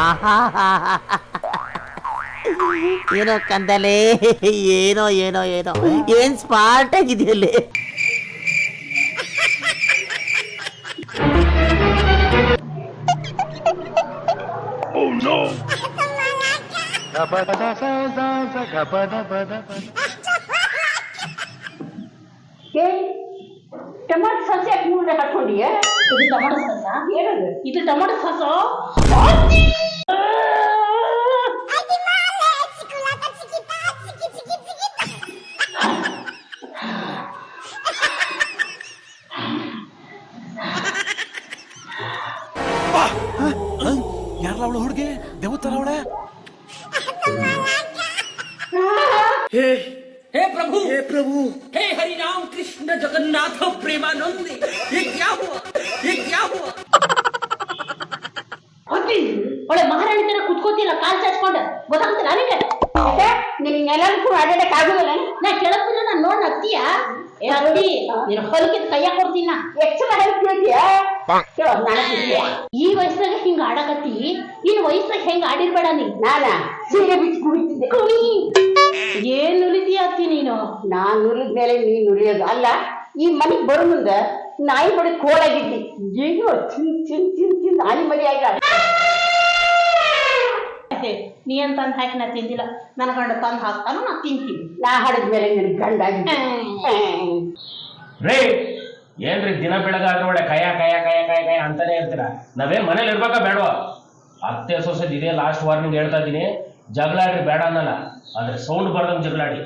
ಆಹಾಹಾಹಾ. ಏನೋ ಕಂದಲೆ ಏನೋ ಏನೋ ಏನೋ ಏನ್ ಸ್ಮಾರ್ಟ್ ಆಗಿದೆಯಲ್ಲಿ ಏ ಟೊಮಾಟೊ ಸಾಸ್ ಯಾಕೆ ಮುಂದೆ ಹಾಕೊಂಡಿಯ ಇದು ಟೊಮಾಟೊ ಸಾಸ ಏನದು ಇದು ಟೊಮಾಟೊ ಸಾಸು ಯಾರಲ್ಲ ಅವಳು ಹುಡುಗಿ ದೇವತರ ಅವಳೆ हे प्रभु हे प्रभु हे हरि राम कृष्ण जगन्नाथ प्रेमानंद ये क्या हुआ ಮತ್ತೆ ನಿನ್ನೆಲ್ಲರಿಗೂ ಆಡಾಡಕ್ ಆಗುದಿಲ್ಲ. ನಾ ಕೇಳಕ್ತಿಲ್ಲ ನಾನು ನೋಡ್ ಏ ಅತ್ತಿ ನೀನು ಹೊಲಕ್ಕಿದ್ ಕೈಯ ಕೊಡ್ತೀನ ಕೇಳ್ತೀಯ ಕೇಳೋ ನಾನು ಕೇಳ್ತೀಯ. ಈ ವಯಸ್ಸಾಗ ಹಿಂಗ ಆಡಕತ್ತಿ ಇನ್ ವಯಸ್ಸಾಗ ಹೆಂಗ್ ಆಡಿರ್ಬೇಡ ನೀ. ನಾನ? ಸೀರೆ ಬಿಚ್ಚಿ ಕುಳಿತಿದ್ದೆ ಕುಣಿ ಏನ್ ನುಲಿತೀಯ ಅತ್ತಿ ನೀನು? ನಾನ್ ನುರಿದ ಮೇಲೆ ನೀನ್ ನುರಿಯೋದು ಅಲ್ಲ. ಈ ಮನೆಗ್ ಬರೋ ಮುಂದೆ ನಾಯಿ ಬಡಿ ಕೋಲಾಗಿದ್ದಿ ಏನೋ ಚಿನ್ ಚಿನ್ ಚಿನ್ ಚಿನ್ ನಾಯಿ ಮಡಿ ಆಗ ನೀ ಏನ್ ತಂದ್ ಹಾಕಿ ನಾ ತಿಂದಿಲ್ಲ. ನನ್ನ ಗಂಡ ತಂದ್ ಹಾಕ್ತಾನು ನಾ ತಿಂತೀನಿ. ನಾ ಹಾಡಿದ ಮೇಲೆ ನಿನ್ ಗಂಡ ಆಗಿದ್ದೆ. ರೇ ಏನ್ರಿ ದಿನ ಬೆಳಗಾದ್ರೆ ಒಳ್ಳೆ ಕಯ ಕಯ ಕಯ ಕಯ ಕಯ ಅಂತಾನೆ ಇರ್ತೀರ ನಾವೇ ಮನೇಲಿ ಇರ್ಬೇಕಾ ಬೇಡವಾ? ಅತ್ತೆ ಸೊಸೆ ಇದೇ ಲಾಸ್ಟ್ ವಾರ್ನಿಂಗ್ ಹೇಳ್ತಾ ಇದೀನಿ ಜಗಳಾಡ್ರಿ ಬೇಡ ಅನ್ನಲ್ಲ. ಆದ್ರೆ ಸೌಂಡ್ ಬರ್ದಂಗ್ ಜಗಳಾಡಿ